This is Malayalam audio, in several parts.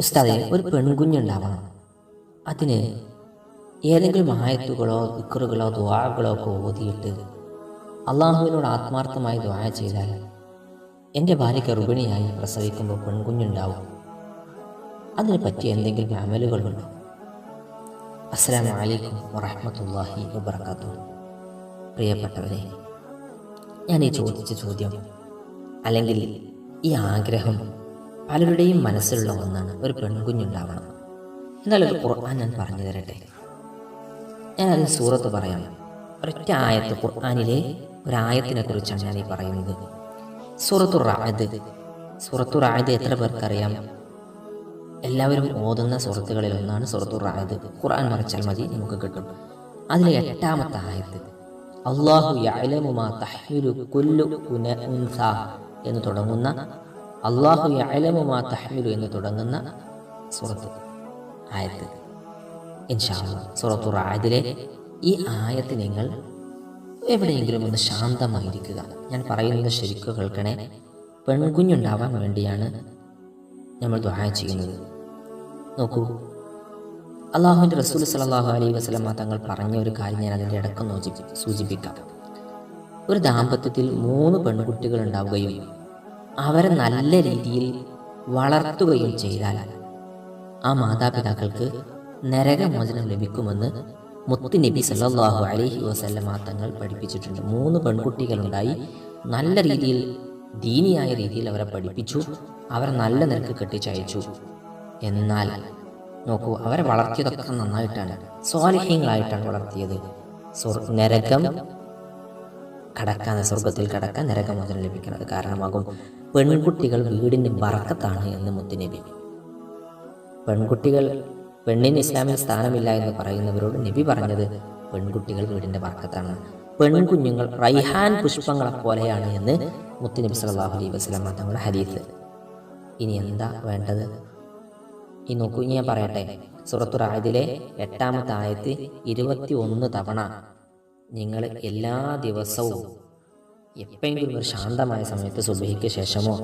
ഉസ്താദെ ഒരു പെൺകുഞ്ഞുണ്ടാവണം. അതിന് ഏതെങ്കിലും ആയത്തുകളോ ദിക്കറുകളോ ദ്വാകളോ ഒക്കെ ഓതിയിട്ട് അള്ളാഹുവിനോട് ആത്മാർത്ഥമായി ദ്വായ ചെയ്താൽ എന്റെ ഭാര്യ ഗർഭിണിയായി പ്രസവിക്കുമ്പോൾ പെൺകുഞ്ഞുണ്ടാവും. അതിന് പറ്റിയ എന്തെങ്കിലും അമലുകളുണ്ടോ? അസ്സാം അലൈക്കും വറഹ്മത്തുള്ളാഹി വബർക്കാത്തു പ്രിയപ്പെട്ടവരെ ഞാൻ ഈ ചോദിച്ച ചോദ്യം അല്ലെങ്കിൽ ഈ ആഗ്രഹം പലരുടെയും മനസ്സിലുള്ള ഒന്നാണ് ഒരു പെൺകുഞ്ഞുണ്ടാവണം. എന്നാൽ ഒരു ഖുർആൻ ഞാൻ പറഞ്ഞു തരട്ടെ. ഞാൻ അതിന് സൂറത്ത് പറയാം. ഒരൊറ്റ ആയത്ത് ഖുർആാനിലെ ഒരായത്തിനെ കുറിച്ചാണ് ഞാൻ ഈ പറയുന്നത്. സൂറത്തു റായത് സൂറത്തു റായത് എത്ര പേർക്കറിയാം? എല്ലാവരും ഓതുന്ന സുഹൃത്തുക്കളിൽ ഒന്നാണ് സുഹൃത്തു റായത് ഖുർആൻ മറിച്ചാൽ മതി നമുക്ക് കിട്ടും. അതിലെ എട്ടാമത്തെ ആയത്ത്. അള്ളാഹു എന്ന് തുടങ്ങുന്ന അള്ളാഹു അലമുമാ തഹ്മിലു എന്ന് തുടങ്ങുന്ന സൂറത്ത് ആയത്ത്. ഇൻഷാല്ല സൂറത്തു റായതിലെ ഈ ആയത്ത് നിങ്ങൾ എവിടെയെങ്കിലും ഒന്ന് ശാന്തമായിരിക്കുക. ഞാൻ പറയുന്നത് ശരിക്കും കേൾക്കണേ. പെൺകുഞ്ഞുണ്ടാവാൻ വേണ്ടിയാണ് നമ്മൾ ദുആ ചെയ്യുന്നത്. നോക്കൂ. അള്ളാഹുവിന്റെ റസൂൽ സലാഹു അലൈഹി വസ്ലമ തങ്ങൾ പറഞ്ഞ ഒരു കാര്യം ഞാൻ അതിന്റെ ഇടക്കം സൂചിപ്പിക്കാം. ഒരു ദാമ്പത്യത്തിൽ മൂന്ന് പെൺകുട്ടികൾ ഉണ്ടാവുകയും അവരെ നല്ല രീതിയിൽ വളർത്തുകയും ചെയ്താൽ ആ മാതാപിതാക്കൾക്ക് നരകമോചനം ലഭിക്കുമെന്ന് മുത്ത് നബി സല്ലാഹു അലഹി വസല്ലമ തങ്ങൾ പഠിപ്പിച്ചിട്ടുണ്ട്. മൂന്ന് പെൺകുട്ടികളുണ്ടായി. നല്ല രീതിയിൽ ദീനിയായ രീതിയിൽ അവരെ പഠിപ്പിച്ചു. അവരെ നല്ല നിരക്ക് കെട്ടിച്ചയച്ചു. എന്നാൽ നോക്കൂ അവരെ വളർത്തിയതൊക്കെ നന്നായിട്ടാണ്. സ്വാലിഹ്യങ്ങളായിട്ടാണ് വളർത്തിയത്. നരകം കടക്കാൻ സ്വർഗത്തിൽ കടക്കാൻ നരകമോചനം ലഭിക്കുന്നത് കാരണമാകും. പെൺകുട്ടികൾ വീടിന്റെ വറക്കത്താണ് എന്ന് മുത്തുനബി. പെൺകുട്ടികൾ പെണ്ണിന് ഇസ്ലാമിൽ സ്ഥാനമില്ല എന്ന് പറയുന്നവരോട് നബി പറഞ്ഞത് പെൺകുട്ടികൾ വീടിന്റെ വറക്കത്താണ്. പെൺകുഞ്ഞുങ്ങൾ റൈഹാൻ പുഷ്പങ്ങളെ പോലെയാണ് എന്ന് മുത്തുനബി സല്ലല്ലാഹു അലൈഹി വസ്ലാം തങ്ങളുടെ ഹരീത്ത് ഇനി എന്താ വേണ്ടത്? ഈ നോക്കൂ ഞാൻ പറയട്ടെ. സുറത്തുറായതിലെ എട്ടാമത്തെ ആയത്ത് ഇരുപത്തി ഒന്ന് തവണ നിങ്ങൾ എല്ലാ ദിവസവും എപ്പോഴെങ്കിലും ഒരു ശാന്തമായ സമയത്ത് സുബഹിക്ക് ശേഷമോ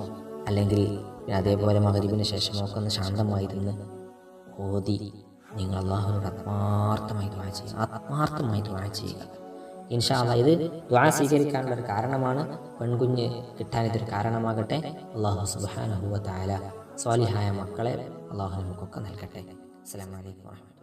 അല്ലെങ്കിൽ അതേപോലെ മകരിവിന് ശേഷമോ ഒക്കെ ഒന്ന് ശാന്തമായിരുന്ന് ഓതി നിങ്ങൾ അള്ളാഹുവിനോട് ആത്മാർത്ഥമായി ദ്വാ ചെയ്യുക. ആത്മാർത്ഥമായി ദ്വാ ചെയ്യുക. ഇൻഷാ അള്ളാഹ് ഇത് ദ്വാ സ്വീകരിക്കാനുള്ള ഒരു കാരണമാണ്. പെൺകുഞ്ഞ് കിട്ടാൻ ഇതൊരു കാരണമാകട്ടെ. അള്ളാഹു സുബാനഹുവ താല സ്വാലിഹായ മക്കളെ അള്ളാഹു നമുക്കൊക്കെ നൽകട്ടെ. അലൈക്കും വാഹമത്തുള്ളാഹി